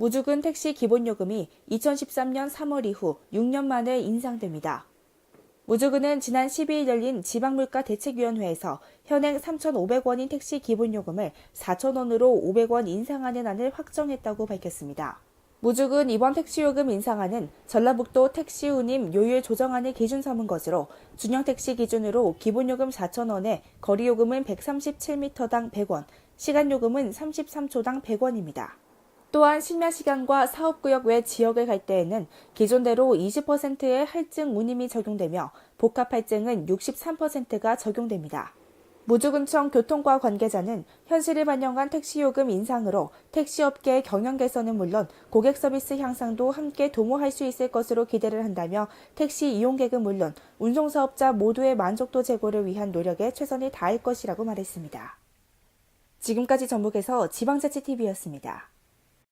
무주근 택시 기본요금이 2013년 3월 이후 6년 만에 인상됩니다. 무주근은 지난 12일 열린 지방물가 대책위원회에서 현행 3,500원인 택시 기본요금을 4,000원으로 500원 인상하는 안을 확정했다고 밝혔습니다. 무주근 이번 택시요금 인상안은 전라북도 택시 운임 요율 조정안을 기준 삼은 것으로 준형 택시 기준으로 기본요금 4,000원에 거리요금은 137m당 100원, 시간요금은 33초당 100원입니다. 또한 심야 시간과 사업구역 외 지역을 갈 때에는 기존대로 20%의 할증 운임이 적용되며 복합 할증은 63%가 적용됩니다. 무주군청 교통과 관계자는 현실을 반영한 택시요금 인상으로 택시업계의 경영 개선은 물론 고객 서비스 향상도 함께 도모할 수 있을 것으로 기대를 한다며 택시 이용객은 물론 운송사업자 모두의 만족도 제고를 위한 노력에 최선을 다할 것이라고 말했습니다. 지금까지 전북에서 지방자치TV였습니다.